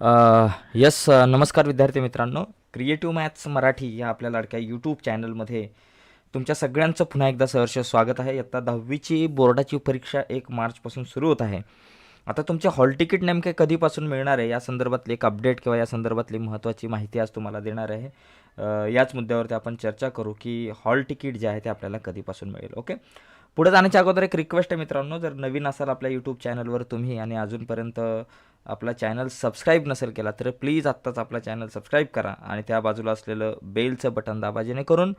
Yes नमस्कार विद्यार्थी मित्रांनो. क्रिएटिव्ह मॅथ्स मराठी या आपल्या लाडक्या यूट्यूब चॅनलमध्ये तुमच्या सगळ्यांचं पुन्हा एकदा सहर्ष स्वागत आहे. आत्ता दहावीची बोर्डाची परीक्षा एक मार्चपासून सुरू होत आहे. आता तुमचे हॉल तिकीट नेमके कधीपासून मिळणार आहे? या संदर्भातली एक अपडेट किंवा या संदर्भातली महत्त्वाची माहिती आज तुम्हाला देणार आहे. याच मुद्द्यावरती आपण चर्चा करू की हॉल तिकीट जे आहे ते आपल्याला कधीपासून मिळेल ओके? पुढे जाण्याच्या अगोदर एक रिक्वेस्ट आहे मित्रांनो. जर नवीन असाल आपल्या यूट्यूब चॅनलवर तुम्ही आणि अजूनपर्यंत आपला चॅनल सबस्क्राईब नसेल केला तर प्लीज आत्ताच आपला चॅनल सबस्क्राईब करा. आणि त्या बाजूला असलेलं बेलचं बटन दाबा जेणेकरून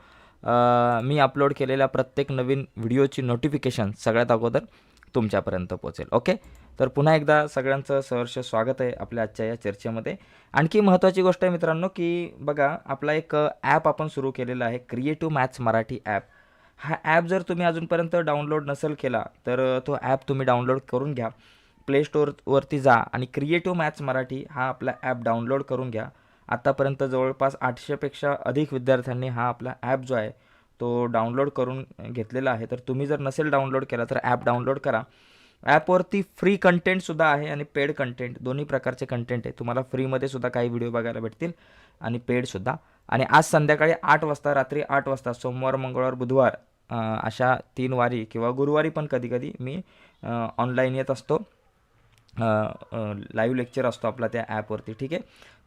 मी अपलोड केलेल्या प्रत्येक नवीन व्हिडिओची नोटिफिकेशन सगळ्यात अगोदर तुमच्यापर्यंत पोहोचेल. ओके तर पुन्हा एकदा सगळ्यांचं सहर्ष स्वागत आहे आपल्या आजच्या या चर्चेमध्ये. आणखी महत्त्वाची गोष्ट आहे मित्रांनो की बघा आपला एक ॲप आपण सुरू केलेला आहे क्रिएटिव्ह मॅथ्स मराठी ॲप हा ॲप जर तुम्ही अजूनपर्यंत डाउनलोड नसेल केला तर तो ॲप तुम्ही डाउनलोड करून घ्या. प्ले स्टोअरवरती जा आणि क्रिएटिव्ह मॅथ्स मराठी हा आपला ॲप डाउनलोड करून घ्या. आत्तापर्यंत जवळपास आठशेपेक्षा अधिक विद्यार्थ्यांनी हा आपला ॲप जो आहे तो डाउनलोड करून घेतलेला आहे. तर तुम्ही जर नसेल डाउनलोड केला तर ॲप डाउनलोड करा. ॲपवरती फ्री कंटेंटसुद्धा आहे आणि पेड कंटेंट दोन्ही प्रकारचे कंटेंट आहे. तुम्हाला फ्रीमध्ये सुद्धा काही व्हिडिओ बघायला भेटतील आणि पेडसुद्धा आणि आज संध्याकाळी आठ वाजता रात्री आठ वाजता सोमवार मंगळवार बुधवार अशा तीन वारी किंवा गुरुवारी पण कधीकधी मी ऑनलाईन येत असतो. लाईव्ह लेक्चर असतो आपला त्या ॲपवरती ठीक आहे?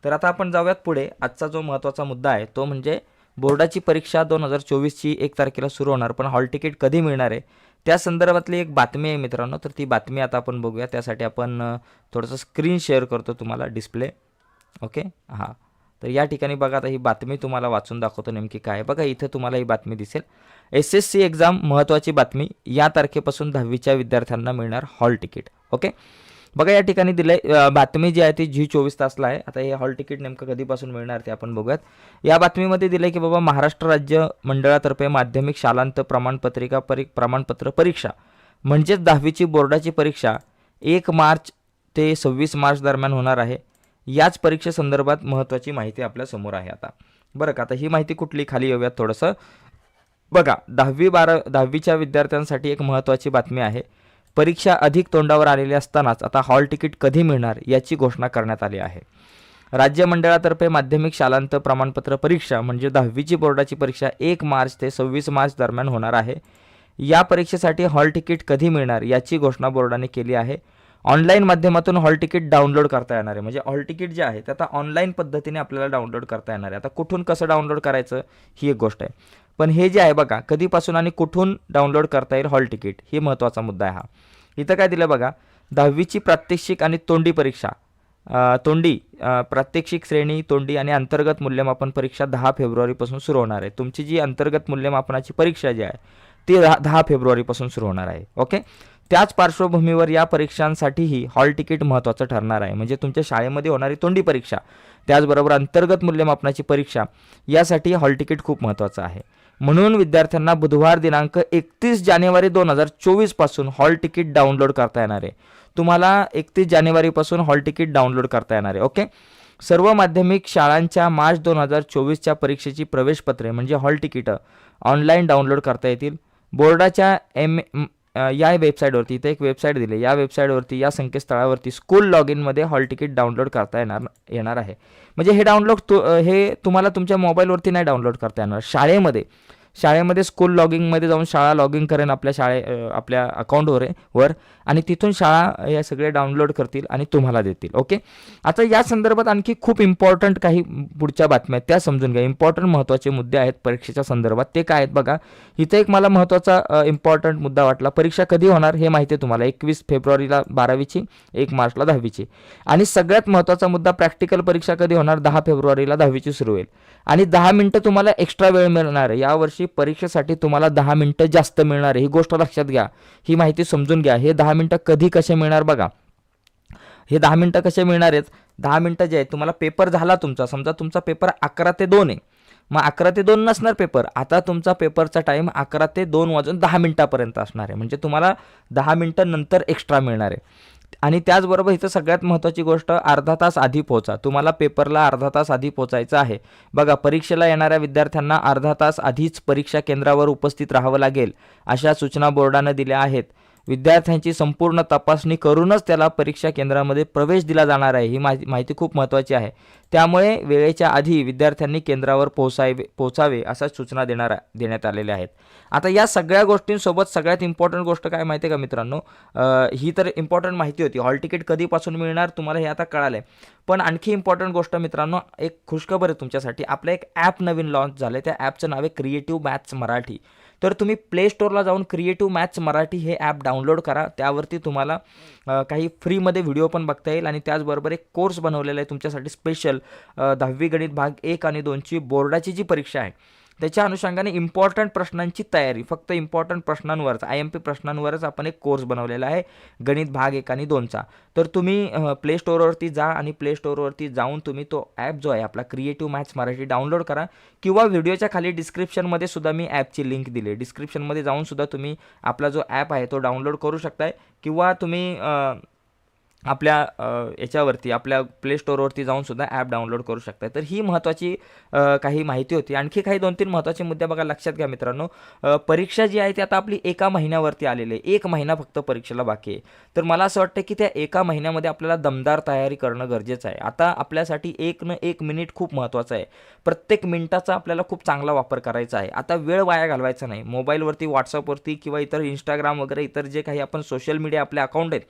तर आता आपण जाऊयात पुढे. आजचा जो महत्त्वाचा मुद्दा आहे तो म्हणजे बोर्डाची परीक्षा दोन हजार चोवीसची एक तारखेला सुरू होणार पण हॉल तिकीट कधी मिळणार आहे? त्या संदर्भातली एक बातमी आहे मित्रांनो तर ती बातमी आता आपण बघूया. त्यासाठी आपण थोडंसं स्क्रीन शेअर करतो तुम्हाला डिस्प्ले ओके हां. तर या ठिकाणी बघा आता ही बातमी तुम्हाला वाचून दाखवतो नेमकी काय बघा इथं तुम्हाला ही बातमी दिसेल. एस एस सी एक्झाम महत्त्वाची बातमी या तारखेपासून दहावीच्या विद्यार्थ्यांना मिळणार हॉल तिकीट ओके बघा या ठिकाणी दिलंय बातमी जी आहे ती जी चोवीस तासला आहे. आता हे हॉल तिकीट नेमकं कधीपासून मिळणार ते आपण बघूयात. या बातमीमध्ये दिलंय की बाबा महाराष्ट्र राज्य मंडळातर्फे माध्यमिक शालांत प्रमाणपत्रिका परी प्रमाणपत्र परीक्षा म्हणजेच दहावीची बोर्डाची परीक्षा एक मार्च ते सव्वीस मार्च दरम्यान होणार आहे. याच परीक्षेसंदर्भात महत्त्वाची माहिती आपल्यासमोर आहे आता. बरं का आता ही माहिती कुठली? खाली येऊयात थोडंसं. बघा दहावी बारा दहावीच्या विद्यार्थ्यांसाठी एक महत्त्वाची बातमी आहे. परीक्षा अधिक तोंडावर आलेली असतानाच आता हॉल तिकीट कधी मिळणार याची घोषणा करण्यात आली आहे. राज्य मंडळातर्फे माध्यमिक शालांत प्रमाणपत्र परीक्षा म्हणजे दहावीची बोर्डाची परीक्षा एक मार्च ते सव्वीस मार्च दरम्यान होणार आहे. या परीक्षेसाठी हॉल तिकीट कधी मिळणार याची घोषणा बोर्डाने केली आहे. ऑनलाईन माध्यमातून हॉल तिकीट डाउनलोड करता येणार आहे. म्हणजे हॉल तिकीट जे आहे ते आता ऑनलाईन पद्धतीने आपल्याला डाउनलोड करता येणार आहे. आता कुठून कसं डाउनलोड करायचं ही एक गोष्ट आहे. पण हे जे आहे बघा कधीपासून आणि कुठून डाउनलोड करता येईल हॉल तिकीट ही महत्त्वाचा मुद्दा आहे हा. इथं काय दिलं बघा दहावीची प्रात्यक्षिक आणि तोंडी परीक्षा. तोंडी प्रात्यक्षिक श्रेणी तोंडी आणि अंतर्गत मूल्यमापन परीक्षा दहा फेब्रुवारीपासून सुरू होणार आहे. तुमची जी अंतर्गत मूल्यमापनाची परीक्षा जी आहे ती दहा दहा फेब्रुवारीपासून सुरू होणार आहे. ओके? त्याच पार्श्वभूमीवर या परीक्षांसाठीही हॉल तिकीट महत्त्वाचं ठरणार आहे. म्हणजे तुमच्या शाळेमध्ये होणारी तोंडी परीक्षा त्याचबरोबर अंतर्गत मूल्यमापनाची परीक्षा यासाठी हॉल तिकीट खूप महत्त्वाचं आहे. म्हणून विद्यार्थ्यांना बुधवार दिनांक एकतीस जानेवारी दोन हजार चोवीसपासून हॉल तिकीट डाउनलोड करता येणार आहे. तुम्हाला एकतीस जानेवारीपासून हॉल तिकीट डाउनलोड करता येणार आहे. ओके? सर्व माध्यमिक शाळांच्या मार्च दोन हजार चोवीसच्या परीक्षेची प्रवेशपत्रे म्हणजे हॉल तिकीटं ऑनलाईन डाउनलोड करता येतील. बोर्डाच्या एम या वेबसाईटवरती इथे एक वेबसाईट दिली. या वेबसाईटवरती या संकेतस्थळावरती स्कूल लॉग इनमध्ये हॉल तिकीट डाउनलोड करता येणार येणार आहे. म्हणजे हे डाउनलोड तु हे तुम्हाला तुमच्या मोबाईलवरती नाही डाउनलोड करता येणार. शाळेमध्ये. शाळेमध्ये स्कूल लॉगिंगमध्ये जाऊन शाळा लॉगिंग करेन आपल्या शाळे आपल्या अकाउंटवर आहे वर. आणि तिथून शाळा या सगळे डाउनलोड करतील आणि तुम्हाला देतील. ओके आता या संदर्भात आणखी खूप इम्पॉर्टंट काही पुढच्या बातम्या आहेत. त्या समजून घ्या. इम्पॉर्टंट महत्त्वाचे मुद्दे आहेत परीक्षेच्या संदर्भात. ते काय आहेत बघा. इथे एक मला महत्त्वाचा इम्पॉर्टंट मुद्दा वाटला. परीक्षा कधी होणार हे माहिती आहे तुम्हाला. एकवीस फेब्रुवारीला बारावीची एक मार्चला दहावीची. आणि सगळ्यात महत्त्वाचा मुद्दा प्रॅक्टिकल परीक्षा कधी होणार? दहा फेब्रुवारीला दहावीची सुरू होईल. आणि दहा मिनटं तुम्हाला एक्स्ट्रा वेळ मिळणार आहे. यावर्षी परीक्षेसाठी तुम्हाला दहा मिनटं जास्त मिळणार आहे. ही गोष्ट लक्षात घ्या. ही माहिती समजून घ्या. हे दहा मिनटं कधी कसे मिळणार बघा. हे दहा मिनटं कसे मिळणार आहेत? दहा मिनटं जे आहेत तुम्हाला पेपर झाला तुमचा. समजा तुमचा पेपर अकरा ते दोन आहे. मग अकरा ते दोन नसणार पेपर. आता तुमचा पेपरचा टाईम अकरा ते दोन वाजून दहा मिनटापर्यंत असणार आहे. म्हणजे तुम्हाला दहा मिनटं नंतर एक्स्ट्रा मिळणार आहे. आणि त्याचबरोबर इथं सगळ्यात महत्त्वाची गोष्ट अर्धा तास आधी पोहोचा तुम्हाला पेपरला अर्धा तास आधी पोचायचं आहे. बघा परीक्षेला येणाऱ्या विद्यार्थ्यांना अर्धा तास आधीच परीक्षा केंद्रावर उपस्थित राहावं लागेल अशा सूचना बोर्डानं दिल्या आहेत. विद्यार्थ्यांची संपूर्ण तपासणी करूनच त्याला परीक्षा केंद्रामध्ये प्रवेश दिला जाणार आहे ही माहिती माहिती खूप महत्त्वाची आहे. त्यामुळे वेळेच्या आधी विद्यार्थ्यांनी केंद्रावर पोहोचावे पोहोचावे अशा सूचना देणार देण्यात आलेल्या आहेत. आता या सगळ्या गोष्टींसोबत सगळ्यात इम्पॉर्टंट गोष्ट काय माहिती आहे का मित्रांनो? ही तर इम्पॉर्टंट माहिती होती. हॉल तिकीट कधीपासून मिळणार तुम्हाला हे आता कळालं आहे पण आणखी इम्पॉर्टंट गोष्ट मित्रांनो एक खुशखबर आहे तुमच्यासाठी. आपलं एक ॲप नवीन लॉन्च झालं आहे त्या ॲपचं नाव आहे क्रिएटिव्ह मॅथ्स मराठी. तर तुम्ही प्ले स्टोअरला जाऊन क्रिएटिव्ह मॅथ्स मराठी हे ॲप डाउनलोड करा. त्यावरती तुम्हाला काही फ्रीमध्ये व्हिडिओ पण बघता येईल आणि त्याचबरोबर एक कोर्स बनवलेला आहे तुमच्यासाठी स्पेशल दहावी गणित भाग एक आणि दोनची बोर्डाची जी परीक्षा आहे. त्याच्या अनुषंगाने इम्पॉर्टंट प्रश्नांची तयारी. फक्त इम्पॉर्टंट प्रश्नांवरच आय एम पी प्रश्नांवरच आपण एक कोर्स बनवलेला आहे गणित भाग एक आणि दोनचा. तर तुम्ही प्ले स्टोअरवरती जा आणि प्ले स्टोअरवरती जाऊन तुम्ही तो ॲप जो आहे आपला क्रिएटिव्ह मॅथ्स मराठी डाउनलोड करा किंवा व्हिडिओच्या खाली डिस्क्रिप्शनमध्ये सुद्धा मी ॲपची लिंक दिली. डिस्क्रिप्शनमध्ये जाऊन सुद्धा तुम्ही आपला जो ॲप आहे तो डाउनलोड करू शकताय किंवा तुम्ही आपल्या याच्यावरती आपल्या प्ले स्टोअरवरती जाऊन सुद्धा ॲप डाउनलोड करू शकता तर ही महत्त्वाची काही माहिती होती. आणखी काही दोन तीन महत्त्वाचे मुद्दे बघा लक्षात घ्या मित्रांनो. परीक्षा जी आहे ती आता आपली एका महिन्यावरती आलेली आहे. एक महिना फक्त परीक्षेला बाकी आहे. तर मला असं वाटतं की त्या एका महिन्यामध्ये आपल्याला दमदार तयारी करणं गरजेचं आहे. आता आपल्यासाठी एक न एक मिनिट खूप महत्त्वाचं आहे. प्रत्येक मिनिटाचा आपल्याला खूप चांगला वापर करायचा आहे. आता वेळ वाया घालवायचा नाही. मोबाईलवरती व्हॉट्सअपवरती किंवा इतर इंस्टाग्राम वगैरे इतर जे काही आपण सोशल मीडिया आपले अकाउंट आहेत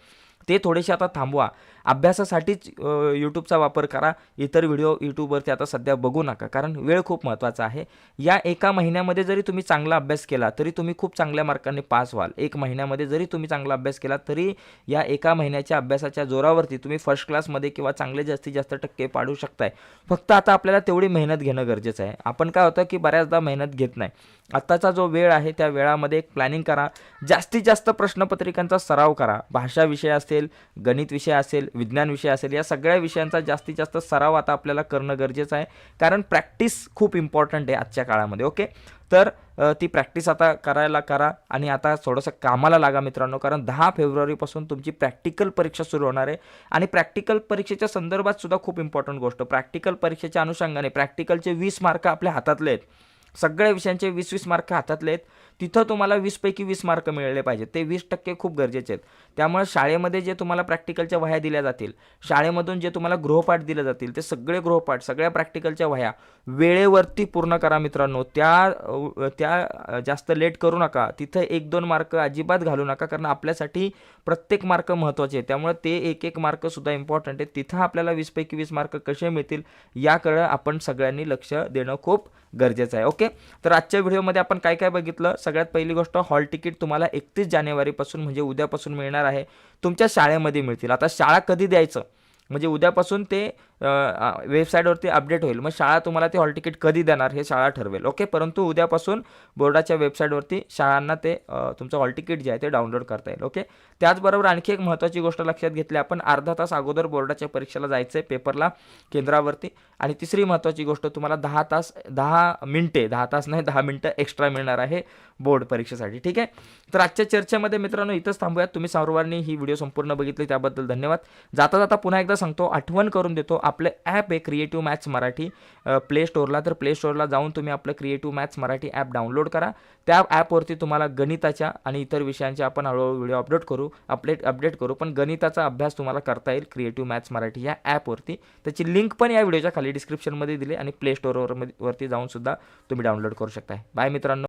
ते थोडेसे आता थांबवा. अभ्यासासाठीच यूट्यूबचा वापर करा. इतर व्हिडिओ यूट्यूबवरती आता सध्या बघू नका कारण वेळ खूप महत्त्वाचा आहे. या एका महिन्यामध्ये जरी तुम्ही चांगला अभ्यास केला तरी तुम्ही खूप चांगल्या मार्कांनी पास व्हाल. एक महिन्यामध्ये जरी तुम्ही चांगला अभ्यास केला तरी या एका महिन्याच्या अभ्यासाच्या जोरावरती तुम्ही फर्स्ट क्लासमध्ये किंवा चांगले जास्तीत जास्त टक्के पाडू शकताय. फक्त आता आपल्याला तेवढी मेहनत घेणं गरजेचं आहे. आपण काय होतं की बऱ्याचदा मेहनत घेत नाही. आत्ताचा जो वेळ आहे त्या वेळामध्ये एक प्लॅनिंग करा. जास्तीत जास्त प्रश्नपत्रिकांचा सराव करा. भाषा विषय असेल गणित विषय असेल विज्ञान विषय असेल या सगळ्या विषयांचा जास्तीत जास्त सराव आता आपल्याला करणं गरजेचं आहे. कारण प्रॅक्टिस खूप इम्पॉर्टंट आहे आजच्या काळामध्ये ओके? तर ती प्रॅक्टिस आता करायला करा आणि आता थोडंसं कामाला लागा मित्रांनो कारण दहा फेब्रुवारीपासून तुमची प्रॅक्टिकल परीक्षा सुरू होणार आहे. आणि प्रॅक्टिकल परीक्षेच्या संदर्भात सुद्धा खूप इम्पॉर्टंट गोष्ट. प्रॅक्टिकल परीक्षेच्या अनुषंगाने प्रॅक्टिकलचे वीस मार्क आपल्या हातातले आहेत. सगळ्या विषयांचे वीस वीस मार्क हातातले आहेत. तिथं तुम्हाला वीसपैकी वीस मार्क मिळाले पाहिजेत. ते वीस टक्के खूप गरजेचे आहेत. त्यामुळे शाळेमध्ये जे तुम्हाला प्रॅक्टिकलच्या वह्या दिल्या जातील शाळेमधून जे तुम्हाला गृहपाठ दिले जातील ते सगळे गृहपाठ सगळ्या प्रॅक्टिकलच्या वह्या वेळेवरती पूर्ण करा मित्रांनो. त्या त्या जास्त लेट करू नका. तिथं एक दोन मार्क अजिबात घालू नका कारण आपल्यासाठी प्रत्येक मार्क महत्त्वाचे आहे त्यामुळे ते एक एक मार्कसुद्धा इम्पॉर्टंट आहे तिथं आपल्याला वीसपैकी वीस मार्क कसे मिळतील याकडं आपण सगळ्यांनी लक्ष देणं खूप गरजेचं आहे. ओके तर आजच्या व्हिडिओमध्ये आपण काय काय बघितलं? सगळ्यात पहिली गोष्ट हॉल तिकीट तुम्हाला एकतीस जानेवारीपासून म्हणजे उद्यापासून मिळणार आहे. तुमच्या शाळेमध्ये मिळतील. आता शाळा कधी द्यायचं? म्हणजे उद्यापासून ते वेबसाईटवरती अपडेट होईल. मग शाळा तुम्हाला ते हॉल तिकीट कधी देणार हे शाळा ठरवेल. ओके? परंतु उद्यापासून बोर्डाच्या वेबसाईटवरती शाळांना ते तुमचं हॉल तिकीट जे आहे ते डाउनलोड करता येईल. ओके? त्याचबरोबर आणखी एक महत्त्वाची गोष्ट लक्षात घेतली आपण अर्धा तास अगोदर बोर्डाच्या परीक्षेला जायचं आहे पेपरला केंद्रावरती. आणि तिसरी महत्त्वाची गोष्ट तुम्हाला दहा तास दहा मिनटे दहा तास नाही दहा मिनटं एक्स्ट्रा मिळणार आहे बोर्ड परीक्षेसाठी. ठीक आहे? तर आजच्या चर्चेमध्ये मित्रांनो इथंच थांबूयात. तुम्ही सर्वांनी ही व्हिडिओ संपूर्ण बघितली त्याबद्दल धन्यवाद. जाता जाता पुन्हा एकदा सांगतो आठवण करून देतो. आपलं ॲप आहे क्रिएटिव्ह मॅथ्स मराठी. प्ले स्टोअरला तर प्ले स्टोअरला जाऊन तुम्ही आपलं creative maths Marathi app download करा. त्या ॲपवरती तुम्हाला गणिताच्या आणि इतर विषयांचे आपण हळूहळू व्हिडिओ अपलोड करू अपडेट अपडेट करू. पण गणिताचा अभ्यास तुम्हाला करता येईल क्रिएटिव्ह मॅथ्स मराठी या ॲपवरती त्याची लिंक पण या व्हिडिओच्या खाली डिस्क्रिप्शनमध्ये दिली आणि प्ले स्टोअरवर वरती जाऊन सुद्धा तुम्ही डाउनलोड करू शकताय. बाय मित्रांनो.